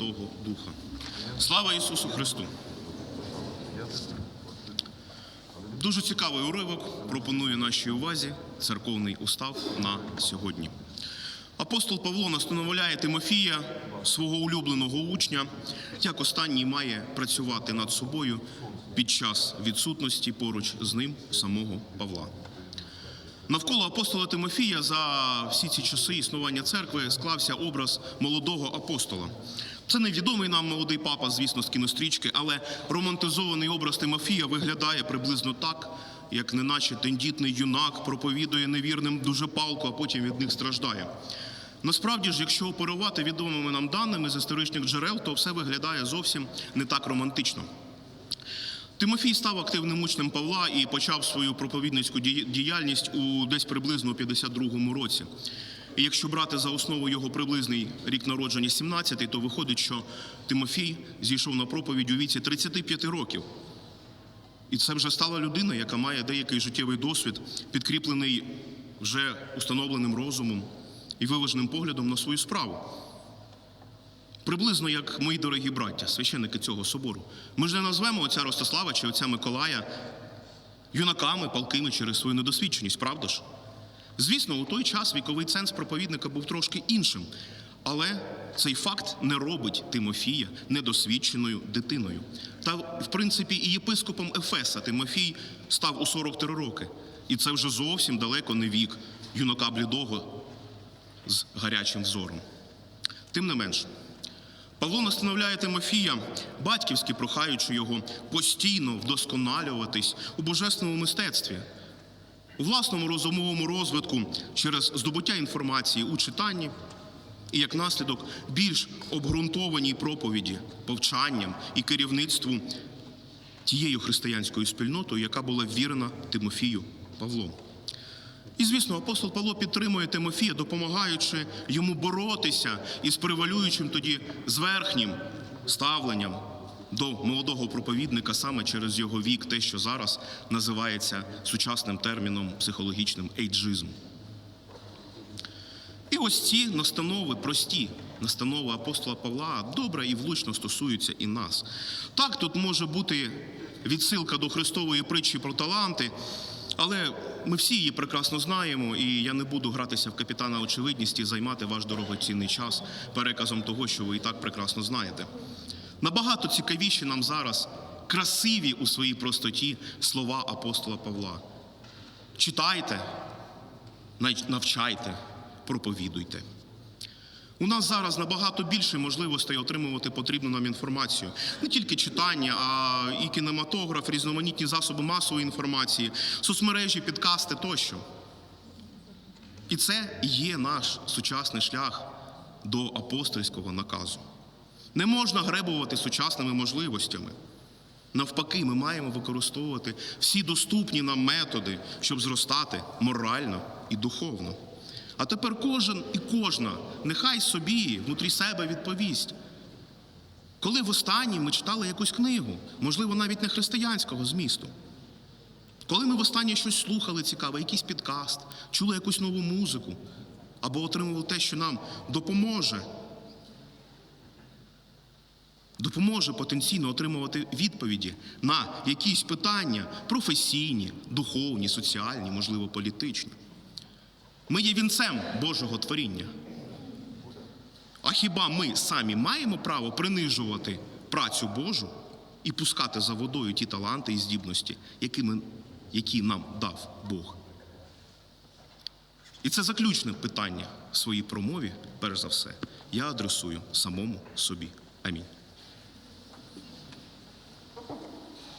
Святого Духа. Слава Ісусу Христу! Дуже цікавий уривок пропонує нашій увазі церковний устав на сьогодні. Апостол Павло настановляє Тимофія, свого улюбленого учня, як останній має працювати над собою під час відсутності поруч з ним самого Павла. Навколо апостола Тимофія за всі ці часи існування церкви склався образ молодого апостола. Це невідомий нам молодий папа, звісно, з кінострічки, але романтизований образ Тимофія виглядає приблизно так, як неначе тендітний юнак проповідує невірним дуже палко, а потім від них страждає. Насправді ж, якщо оперувати відомими нам даними з історичних джерел, то все виглядає зовсім не так романтично. Тимофій став активним учнем Павла і почав свою проповідницьку діяльність у десь приблизно у 52-му році. І якщо брати за основу його приблизний рік народження 17-й, то виходить, що Тимофій зійшов на проповідь у віці 35 років. І це вже стала людина, яка має деякий життєвий досвід, підкріплений вже установленим розумом і виваженим поглядом на свою справу. Приблизно як мої дорогі браття, священники цього собору. Ми ж не назвемо отця Ростислава чи отця Миколая юнаками, палкими через свою недосвідченість, правда ж? Звісно, у той час віковий ценз проповідника був трошки іншим, але цей факт не робить Тимофія недосвідченою дитиною. Та, в принципі, і єпископом Ефеса Тимофій став у 43 роки. І це вже зовсім далеко не вік юнака блідого з гарячим взором. Тим не менш, Павло настановляє Тимофія, батьківськи прохаючи його постійно вдосконалюватись у божественному мистецтві, у власному розумовому розвитку через здобуття інформації у читанні і як наслідок більш обґрунтованій проповіді, повчанням і керівництву тією християнською спільнотою, яка була вірена Тимофію Павлом. І, звісно, апостол Павло підтримує Тимофія, допомагаючи йому боротися із превалюючим тоді зверхнім ставленням до молодого проповідника саме через його вік, те, що зараз називається сучасним терміном психологічним ейджизм. І ось ці настанови, прості настанови апостола Павла, добре і влучно стосуються і нас. Так, тут може бути відсилка до Христової притчі про таланти, але ми всі її прекрасно знаємо, і я не буду гратися в капітана очевидність і займати ваш дорогоцінний час переказом того, що ви і так прекрасно знаєте. Набагато цікавіші нам зараз красиві у своїй простоті слова апостола Павла. Читайте, навчайте, проповідуйте. У нас зараз набагато більше можливостей отримувати потрібну нам інформацію. Не тільки читання, а і кінематограф, різноманітні засоби масової інформації, соцмережі, підкасти тощо. І це є наш сучасний шлях до апостольського наказу. Не можна гребувати сучасними можливостями. Навпаки, ми маємо використовувати всі доступні нам методи, щоб зростати морально і духовно. А тепер кожен і кожна нехай собі внутрі себе відповість. Коли востаннє ми читали якусь книгу, можливо, навіть не християнського змісту. Коли ми востаннє щось слухали цікаве, якийсь підкаст, чули якусь нову музику, або отримували те, що нам допоможе допоможе потенційно отримувати відповіді на якісь питання професійні, духовні, соціальні, можливо, політичні. Ми є вінцем Божого творіння. А хіба ми самі маємо право принижувати працю Божу і пускати за водою ті таланти і здібності, які, ми, які нам дав Бог? І це заключне питання в своїй промові, перш за все, я адресую самому собі. Амінь.